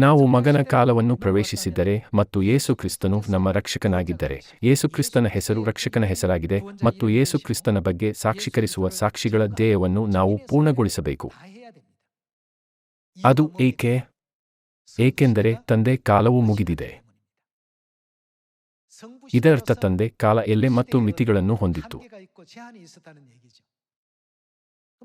ನಾವು ಮಗನ ಕಾಲವನ್ನು ಪ್ರವೇಶಿಸಿದ್ದರೆ ಮತ್ತು ಯೇಸು ಕ್ರಿಸ್ತನು ನಮ್ಮ ರಕ್ಷಕನಾಗಿದ್ದರೆ. ಯೇಸುಕ್ರಿಸ್ತನ ಹೆಸರು ರಕ್ಷಕನ ಹೆಸರಾಗಿದೆ ಮತ್ತು ಯೇಸುಕ್ರಿಸ್ತನ ಬಗ್ಗೆ ಸಾಕ್ಷೀಕರಿಸುವ ಸಾಕ್ಷಿಗಳ ಧ್ಯೇಯವನ್ನು ನಾವು ಪೂರ್ಣಗೊಳಿಸಬೇಕು. ಅದು ಏಕೆ? ಏಕೆಂದರೆ ತಂದೆ ಕಾಲವು ಮುಗಿದಿದೆ. ಇದರರ್ಥ ತಂದೆ ಕಾಲ ಎಲ್ಲೆ ಮತ್ತು ಮಿತಿಗಳನ್ನು ಹೊಂದಿತ್ತು.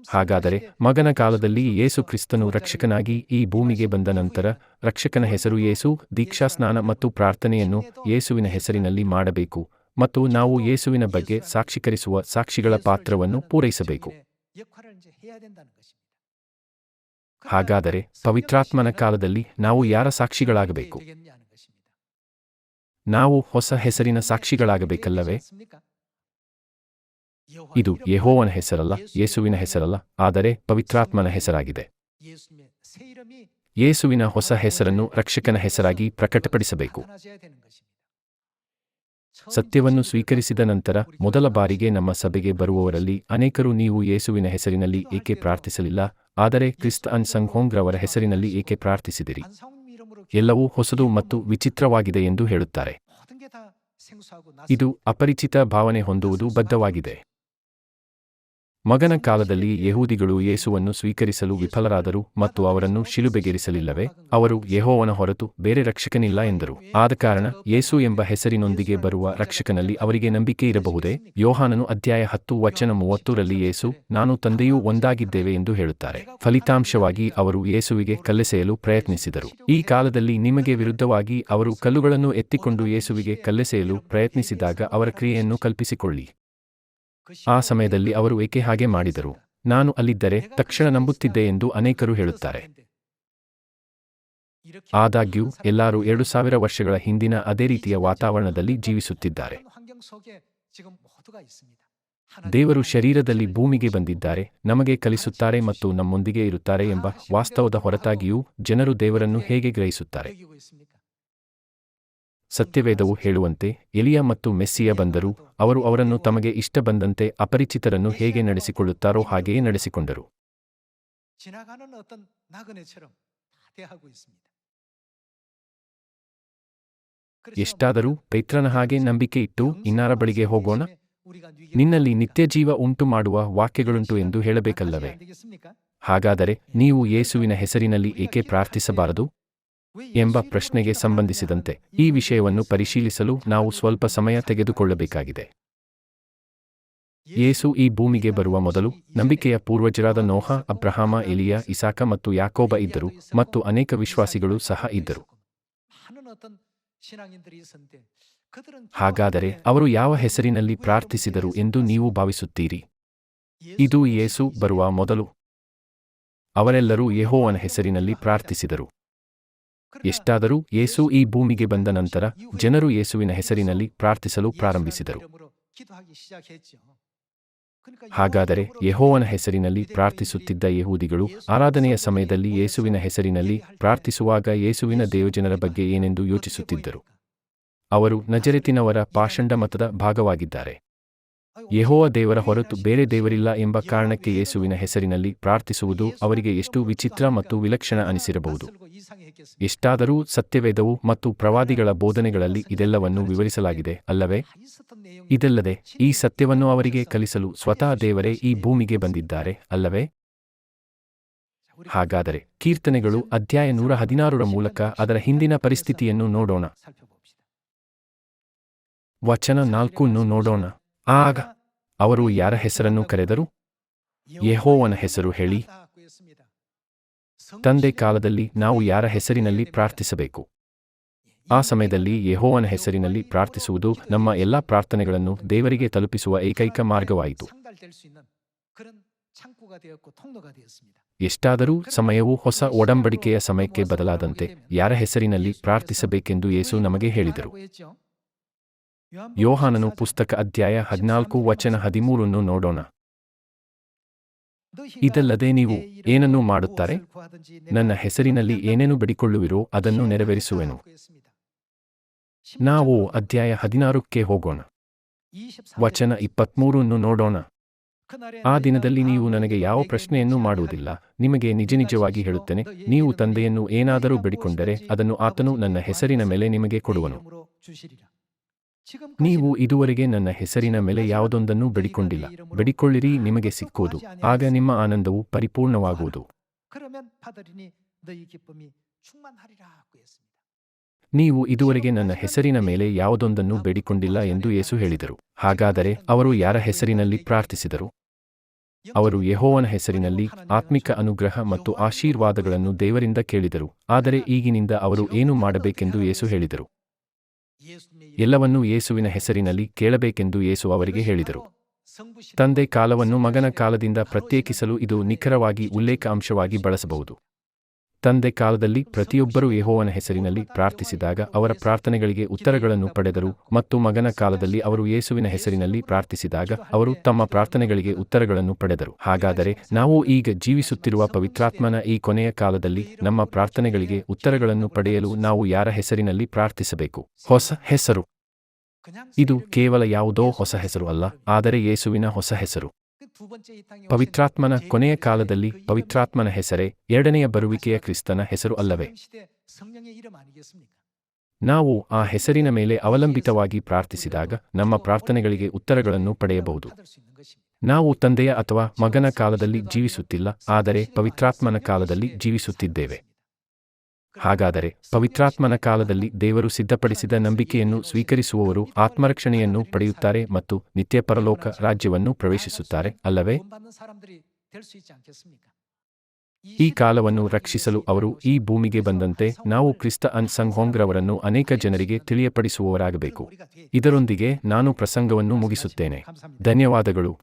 ಹಾಗಾದರೆ ಮಗನ ಕಾಲದಲ್ಲಿ ಯೇಸು ಕ್ರಿಸ್ತನು ರಕ್ಷಕನಾಗಿ ಈ ಭೂಮಿಗೆ ಬಂದ ನಂತರ ರಕ್ಷಕನ ಹೆಸರು ಯೇಸು ದೀಕ್ಷಾಸ್ನಾನ ಮತ್ತು ಪ್ರಾರ್ಥನೆಯನ್ನು ಯೇಸುವಿನ ಹೆಸರಿನಲ್ಲಿ ಮಾಡಬೇಕು ಮತ್ತು ನಾವು ಯೇಸುವಿನ ಬಗ್ಗೆ ಸಾಕ್ಷೀಕರಿಸುವ ಸಾಕ್ಷಿಗಳ ಪಾತ್ರವನ್ನು ಪೂರೈಸಬೇಕು. ಹಾಗಾದರೆ ಪವಿತ್ರಾತ್ಮನ ಕಾಲದಲ್ಲಿ ನಾವು ಯಾರ ಸಾಕ್ಷಿಗಳಾಗಬೇಕು? ನಾವು ಹೊಸ ಹೆಸರಿನ ಸಾಕ್ಷಿಗಳಾಗಬೇಕಲ್ಲವೇ? ಇದು ಯೆಹೋವನ ಹೆಸರಲ್ಲ, ಯೇಸುವಿನ ಹೆಸರಲ್ಲ, ಆದರೆ ಪವಿತ್ರಾತ್ಮನ ಹೆಸರಾಗಿದೆ. ಯೇಸುವಿನ ಹೊಸ ಹೆಸರನ್ನು ರಕ್ಷಕನ ಹೆಸರಾಗಿ ಪ್ರಕಟಪಡಿಸಬೇಕು. ಸತ್ಯವನ್ನು ಸ್ವೀಕರಿಸಿದ ನಂತರ ಮೊದಲ ಬಾರಿಗೆ ನಮ್ಮ ಸಭೆಗೆ ಬರುವವರಲ್ಲಿ ಅನೇಕರು ನೀವು ಯೇಸುವಿನ ಹೆಸರಿನಲ್ಲಿ ಏಕೆ ಪ್ರಾರ್ಥಿಸಲಿಲ್ಲ, ಆದರೆ ಕ್ರಿಸ್ತ ಅನ್ ಸಂಘೋಂಗ್ರವರ ಹೆಸರಿನಲ್ಲಿ ಏಕೆ ಪ್ರಾರ್ಥಿಸಿದಿರಿ? ಎಲ್ಲವೂ ಹೊಸದು ಮತ್ತು ವಿಚಿತ್ರವಾಗಿದೆ ಎಂದು ಹೇಳುತ್ತಾರೆ. ಇದು ಅಪರಿಚಿತ ಭಾವನೆ ಹೊಂದುವುದು ಬದ್ಧವಾಗಿದೆ. ಮಗನ ಕಾಲದಲ್ಲಿ ಯಹೂದಿಗಳು ಯೇಸುವನ್ನು ಸ್ವೀಕರಿಸಲು ವಿಫಲರಾದರು ಮತ್ತು ಅವರನ್ನು ಶಿಲುಬೆಗೇರಿಸಲಿಲ್ಲವೇ? ಅವರು ಯಹೋವನ ಹೊರತು ಬೇರೆ ರಕ್ಷಕನಿಲ್ಲ ಎಂದರು. ಆದ ಕಾರಣ ಯೇಸು ಎಂಬ ಹೆಸರಿನೊಂದಿಗೆ ಬರುವ ರಕ್ಷಕನಲ್ಲಿ ಅವರಿಗೆ ನಂಬಿಕೆ ಇರಬಹುದೇ? ಯೋಹಾನನು ಅಧ್ಯಾಯ ಹತ್ತು, ವಚನ ಮೂವತ್ತೂರಲ್ಲಿ ಯೇಸು, ನಾನು ತಂದೆಯೂ ಒಂದಾಗಿದ್ದೇವೆ ಎಂದು ಹೇಳುತ್ತಾರೆ. ಫಲಿತಾಂಶವಾಗಿ ಅವರು ಯೇಸುವಿಗೆ ಕಲ್ಲೆಸೆಯಲು ಪ್ರಯತ್ನಿಸಿದರು. ಈ ಕಾಲದಲ್ಲಿ ನಿಮಗೆ ವಿರುದ್ಧವಾಗಿ ಅವರು ಕಲ್ಲುಗಳನ್ನು ಎತ್ತಿಕೊಂಡು ಯೇಸುವಿಗೆ ಕಲ್ಲೆಸೆಯಲು ಪ್ರಯತ್ನಿಸಿದಾಗ ಅವರ ಕ್ರಿಯೆಯನ್ನು ಕಲ್ಪಿಸಿಕೊಳ್ಳಿ. ಆ ಸಮಯದಲ್ಲಿ ಅವರು ಏಕೆ ಹಾಗೆ ಮಾಡಿದರು? ನಾನು ಅಲ್ಲಿದ್ದರೆ ತಕ್ಷಣ ನಂಬುತ್ತಿದ್ದೆ ಎಂದು ಅನೇಕರು ಹೇಳುತ್ತಾರೆ. ಆದಾಗ್ಯೂ, ಎಲ್ಲರೂ ಎರಡು ಸಾವಿರ ವರ್ಷಗಳ ಹಿಂದಿನ ಅದೇ ರೀತಿಯ ವಾತಾವರಣದಲ್ಲಿ ಜೀವಿಸುತ್ತಿದ್ದಾರೆ. ದೇವರು ಶರೀರದಲ್ಲಿ ಭೂಮಿಗೆ ಬಂದಿದ್ದಾರೆ, ನಮಗೆ ಕಲಿಸುತ್ತಾರೆ ಮತ್ತು ನಮ್ಮೊಂದಿಗೆ ಇರುತ್ತಾರೆ ಎಂಬ ವಾಸ್ತವದ ಹೊರತಾಗಿಯೂ ಜನರು ದೇವರನ್ನು ಹೇಗೆ ಗ್ರಹಿಸುತ್ತಾರೆ? ಸತ್ಯವೇದವು ಹೇಳುವಂತೆ ಎಲಿಯ ಮತ್ತು ಮೆಸ್ಸಿಯ ಬಂದರು. ಅವರು ಅವರನ್ನು ತಮಗೆ ಇಷ್ಟ ಬಂದಂತೆ ಅಪರಿಚಿತರನ್ನು ಹೇಗೆ ನಡೆಸಿಕೊಳ್ಳುತ್ತಾರೋ ಹಾಗೆಯೇ ನಡೆಸಿಕೊಂಡರು. ಎಷ್ಟಾದರೂ ಪೈತ್ರನ ಹಾಗೆ ನಂಬಿಕೆ ಇಟ್ಟು ಇನ್ನಾರ ಬಳಿಗೆ ಹೋಗೋಣ. ನಿನ್ನಲ್ಲಿ ನಿತ್ಯಜೀವ ಉಂಟು ಮಾಡುವ ವಾಕ್ಯಗಳುಂಟು ಎಂದು ಹೇಳಬೇಕಲ್ಲವೇ? ಹಾಗಾದರೆ ನೀವು ಯೇಸುವಿನ ಹೆಸರಿನಲ್ಲಿ ಏಕೆ ಪ್ರಾರ್ಥಿಸಬಾರದು? ಎಂಬ ಪ್ರಶ್ನೆಗೆ ಸಂಬಂಧಿಸಿದಂತೆ ಈ ವಿಷಯವನ್ನು ಪರಿಶೀಲಿಸಲು ನಾವು ಸ್ವಲ್ಪ ಸಮಯ ತೆಗೆದುಕೊಳ್ಳಬೇಕಾಗಿದೆ. ಯೇಸು ಈ ಭೂಮಿಗೆ ಬರುವ ಮೊದಲು ನಂಬಿಕೆಯ ಪೂರ್ವಜರಾದ ನೋಹ, ಅಬ್ರಹಾಮ, ಎಲಿಯ, ಇಸಾಕ ಮತ್ತು ಯಾಕೋಬ ಇದ್ದರು ಮತ್ತು ಅನೇಕ ವಿಶ್ವಾಸಿಗಳು ಸಹ ಇದ್ದರು. ಹಾಗಾದರೆ ಅವರು ಯಾವ ಹೆಸರಿನಲ್ಲಿ ಪ್ರಾರ್ಥಿಸಿದರು ಎಂದು ನೀವು ಭಾವಿಸುತ್ತೀರಿ? ಇದು ಯೇಸು ಬರುವ ಮೊದಲು. ಅವರೆಲ್ಲರೂ ಯೆಹೋವನ ಹೆಸರಿನಲ್ಲಿ ಪ್ರಾರ್ಥಿಸಿದರು. ಎಷ್ಟಾದರೂ ಯೇಸು ಈ ಭೂಮಿಗೆ ಬಂದ ನಂತರ ಜನರು ಯೇಸುವಿನ ಹೆಸರಿನಲ್ಲಿ ಪ್ರಾರ್ಥಿಸಲು ಪ್ರಾರಂಭಿಸಿದರು. ಹಾಗಾದರೆ ಯಹೋವನ ಹೆಸರಿನಲ್ಲಿ ಪ್ರಾರ್ಥಿಸುತ್ತಿದ್ದ ಯಹೂದಿಗಳು ಆರಾಧನೆಯ ಸಮಯದಲ್ಲಿ ಯೇಸುವಿನ ಹೆಸರಿನಲ್ಲಿ ಪ್ರಾರ್ಥಿಸುವಾಗ ಯೇಸುವಿನ ದೇವಜನರ ಬಗ್ಗೆ ಏನೆಂದು ಯೋಚಿಸುತ್ತಿದ್ದರು. ಅವರು ನಜರೆತಿನವರ ಪಾಷಂಡ ಮತದ ಭಾಗವಾಗಿದ್ದಾರೆ. ಯೆಹೋವ ದೇವರ ಹೊರತು ಬೇರೆ ದೇವರಿಲ್ಲ ಎಂಬ ಕಾರಣಕ್ಕೆ ಯೇಸುವಿನ ಹೆಸರಿನಲ್ಲಿ ಪ್ರಾರ್ಥಿಸುವುದು ಅವರಿಗೆ ಎಷ್ಟು ವಿಚಿತ್ರ ಮತ್ತು ವಿಲಕ್ಷಣ ಅನಿಸಿರಬಹುದು. ಎಷ್ಟಾದರೂ ಸತ್ಯವೇದವು ಮತ್ತು ಪ್ರವಾದಿಗಳ ಬೋಧನೆಗಳಲ್ಲಿ ಇದೆಲ್ಲವನ್ನು ವಿವರಿಸಲಾಗಿದೆ, ಅಲ್ಲವೇ? ಇದಲ್ಲದೆ, ಈ ಸತ್ಯವನ್ನು ಅವರಿಗೆ ಕಲಿಸಲು ಸ್ವತಃ ದೇವರೇ ಈ ಭೂಮಿಗೆ ಬಂದಿದ್ದಾರೆ, ಅಲ್ಲವೇ? ಹಾಗಾದರೆ ಕೀರ್ತನೆಗಳು ಅಧ್ಯಾಯ ನೂರ ಹದಿನಾರರ ಮೂಲಕ ಅದರ ಹಿಂದಿನ ಪರಿಸ್ಥಿತಿಯನ್ನು ನೋಡೋಣ. ವಚನ ನಾಲ್ಕನ್ನು ನೋಡೋಣ. ಆಗ ಅವರು ಯಾರ ಹೆಸರನ್ನು ಕರೆದರು? ಯೆಹೋವನ ಹೆಸರು ಹೇಳಿ. ತಂದೆ ಕಾಲದಲ್ಲಿ ನಾವು ಯಾರ ಹೆಸರಿನಲ್ಲಿ ಪ್ರಾರ್ಥಿಸಬೇಕು? ಆ ಸಮಯದಲ್ಲಿ ಯೆಹೋವನ ಹೆಸರಿನಲ್ಲಿ ಪ್ರಾರ್ಥಿಸುವುದು ನಮ್ಮ ಎಲ್ಲಾ ಪ್ರಾರ್ಥನೆಗಳನ್ನು ದೇವರಿಗೆ ತಲುಪಿಸುವ ಏಕೈಕ ಮಾರ್ಗವಾಯಿತು. ಎಷ್ಟಾದರೂ ಸಮಯವು ಹೊಸ ಒಡಂಬಡಿಕೆಯ ಸಮಯಕ್ಕೆ ಬದಲಾದಂತೆ ಯಾರ ಹೆಸರಿನಲ್ಲಿ ಪ್ರಾರ್ಥಿಸಬೇಕೆಂದು ಯೇಸು ನಮಗೆ ಹೇಳಿದರು. ಯೋಹಾನನು ಪುಸ್ತಕ ಅಧ್ಯಾಯ ಹದಿನಾಲ್ಕು ವಚನ ಹದಿಮೂರನ್ನು ನೋಡೋಣ. ಇದಲ್ಲದೆ ನೀವು ಏನನ್ನು ಮಾಡುತ್ತಾರೆ? ನನ್ನ ಹೆಸರಿನಲ್ಲಿ ಏನೇನು ಬಿಡಿಕೊಳ್ಳುವಿರೋ ಅದನ್ನು ನೆರವೇರಿಸುವೆನು. ನಾವು ಅಧ್ಯಾಯ ಹದಿನಾರಕ್ಕೆ ಹೋಗೋಣ. ವಚನ ಇಪ್ಪತ್ಮೂರನ್ನು ನೋಡೋಣ. ಆ ದಿನದಲ್ಲಿ ನೀವು ನನಗೆ ಯಾವ ಪ್ರಶ್ನೆಯನ್ನೂ ಮಾಡುವುದಿಲ್ಲ. ನಿಮಗೆ ನಿಜ ನಿಜವಾಗಿ ಹೇಳುತ್ತೇನೆ, ನೀವು ತಂದೆಯನ್ನು ಏನಾದರೂ ಬಿಡಿಕೊಂಡರೆ ಅದನ್ನು ಆತನು ನನ್ನ ಹೆಸರಿನ ಮೇಲೆ ನಿಮಗೆ ಕೊಡುವನು. ನೀವು ಇದುವರೆಗೆ ನನ್ನ ಹೆಸರಿನ ಮೇಲೆ ಯಾವುದೊಂದನ್ನು ಬೇಡಿಕೊಂಡಿಲ್ಲ. ಬೆಡಿಕೊಳ್ಳಿರಿ ನಿಮಗೆ ಸಿಕ್ಕುವುದು. ಆಗ ನಿಮ್ಮ ಆನಂದವು ಪರಿಪೂರ್ಣವಾಗುವುದು. ನೀವು ಇದುವರೆಗೆ ನನ್ನ ಹೆಸರಿನ ಮೇಲೆ ಯಾವುದೊಂದನ್ನು ಬೇಡಿಕೊಂಡಿಲ್ಲ ಎಂದು ಯೇಸು ಹೇಳಿದರು. ಹಾಗಾದರೆ ಅವರು ಯಾರ ಹೆಸರಿನಲ್ಲಿ ಪ್ರಾರ್ಥಿಸಿದರು? ಅವರು ಯಹೋವನ ಹೆಸರಿನಲ್ಲಿ ಆತ್ಮಿಕ ಅನುಗ್ರಹ ಮತ್ತು ಆಶೀರ್ವಾದಗಳನ್ನು ದೇವರಿಂದ ಕೇಳಿದರು. ಆದರೆ ಈಗಿನಿಂದ ಅವರು ಏನು ಮಾಡಬೇಕೆಂದು ಯೇಸು ಹೇಳಿದರು. ಎಲ್ಲವನ್ನೂ ಯೇಸುವಿನ ಹೆಸರಿನಲ್ಲಿ ಕೇಳಬೇಕೆಂದು ಯೇಸು ಅವರಿಗೆ ಹೇಳಿದರು. ತಂದೆ ಕಾಲವನ್ನು ಮಗನ ಕಾಲದಿಂದ ಪ್ರತ್ಯೇಕಿಸಲು ಇದು ನಿಖರವಾಗಿ ಉಲ್ಲೇಖಾಂಶವಾಗಿ ಬಳಸಬಹುದು. ತಂದೆ ಕಾಲದಲ್ಲಿ ಪ್ರತಿಯೊಬ್ಬರೂ ಯೆಹೋವನ ಹೆಸರಿನಲ್ಲಿ ಪ್ರಾರ್ಥಿಸಿದಾಗ ಅವರ ಪ್ರಾರ್ಥನೆಗಳಿಗೆ ಉತ್ತರಗಳನ್ನು ಪಡೆದರು ಮತ್ತು ಮಗನ ಕಾಲದಲ್ಲಿ ಅವರು ಯೇಸುವಿನ ಹೆಸರಿನಲ್ಲಿ ಪ್ರಾರ್ಥಿಸಿದಾಗ ಅವರು ತಮ್ಮ ಪ್ರಾರ್ಥನೆಗಳಿಗೆ ಉತ್ತರಗಳನ್ನು ಪಡೆದರು. ಹಾಗಾದರೆ ನಾವು ಈಗ ಜೀವಿಸುತ್ತಿರುವ ಪವಿತ್ರಾತ್ಮನ ಈ ಕೊನೆಯ ಕಾಲದಲ್ಲಿ ನಮ್ಮ ಪ್ರಾರ್ಥನೆಗಳಿಗೆ ಉತ್ತರಗಳನ್ನು ಪಡೆಯಲು ನಾವು ಯಾರ ಹೆಸರಿನಲ್ಲಿ ಪ್ರಾರ್ಥಿಸಬೇಕು? ಹೊಸ ಹೆಸರು. ಇದು ಕೇವಲ ಯಾವುದೋ ಹೊಸ ಹೆಸರು ಅಲ್ಲ, ಆದರೆ ಯೇಸುವಿನ ಹೊಸ ಹೆಸರು. ಪವಿತ್ರಾತ್ಮನ ಕೊನೆಯ ಕಾಲದಲ್ಲಿ ಪವಿತ್ರಾತ್ಮನ ಹೆಸರೇ ಎರಡನೆಯ ಬರುವಿಕೆಯ ಕ್ರಿಸ್ತನ ಹೆಸರು ಅಲ್ಲವೇ? ನಾವು ಆ ಹೆಸರಿನ ಮೇಲೆ ಅವಲಂಬಿತವಾಗಿ ಪ್ರಾರ್ಥಿಸಿದಾಗ ನಮ್ಮ ಪ್ರಾರ್ಥನೆಗಳಿಗೆ ಉತ್ತರಗಳನ್ನು ಪಡೆಯಬಹುದು. ನಾವು ತಂದೆಯ ಅಥವಾ ಮಗನ ಕಾಲದಲ್ಲಿ ಜೀವಿಸುತ್ತಿಲ್ಲ ಆದರೆ ಪವಿತ್ರಾತ್ಮನ ಕಾಲದಲ್ಲಿ ಜೀವಿಸುತ್ತಿದ್ದೇವೆ. ಹಾಗಾದರೆ ಪವಿತ್ರಾತ್ಮನ ಕಾಲದಲ್ಲಿ ದೇವರು ಸಿದ್ಧಪಡಿಸಿದ ನಂಬಿಕೆಯನ್ನು ಸ್ವೀಕರಿಸುವವರು ಆತ್ಮರಕ್ಷಣೆಯನ್ನು ಪಡೆಯುತ್ತಾರೆ ಮತ್ತು ನಿತ್ಯ ಪರಲೋಕ ರಾಜ್ಯವನ್ನು ಪ್ರವೇಶಿಸುತ್ತಾರೆ, ಅಲ್ಲವೇ? ಈ ಕಾಲವನ್ನು ರಕ್ಷಿಸಲು ಅವರು ಈ ಭೂಮಿಗೆ ಬಂದಂತೆ ನಾವು ಕ್ರಿಸ್ತ ಅನ್ ಸಂಘೋಂಗ್ರವರನ್ನು ಅನೇಕ ಜನರಿಗೆ ತಿಳಿಯಪಡಿಸುವವರಾಗಬೇಕು. ಇದರೊಂದಿಗೆ ನಾನು ಪ್ರಸಂಗವನ್ನು ಮುಗಿಸುತ್ತೇನೆ. ಧನ್ಯವಾದಗಳು.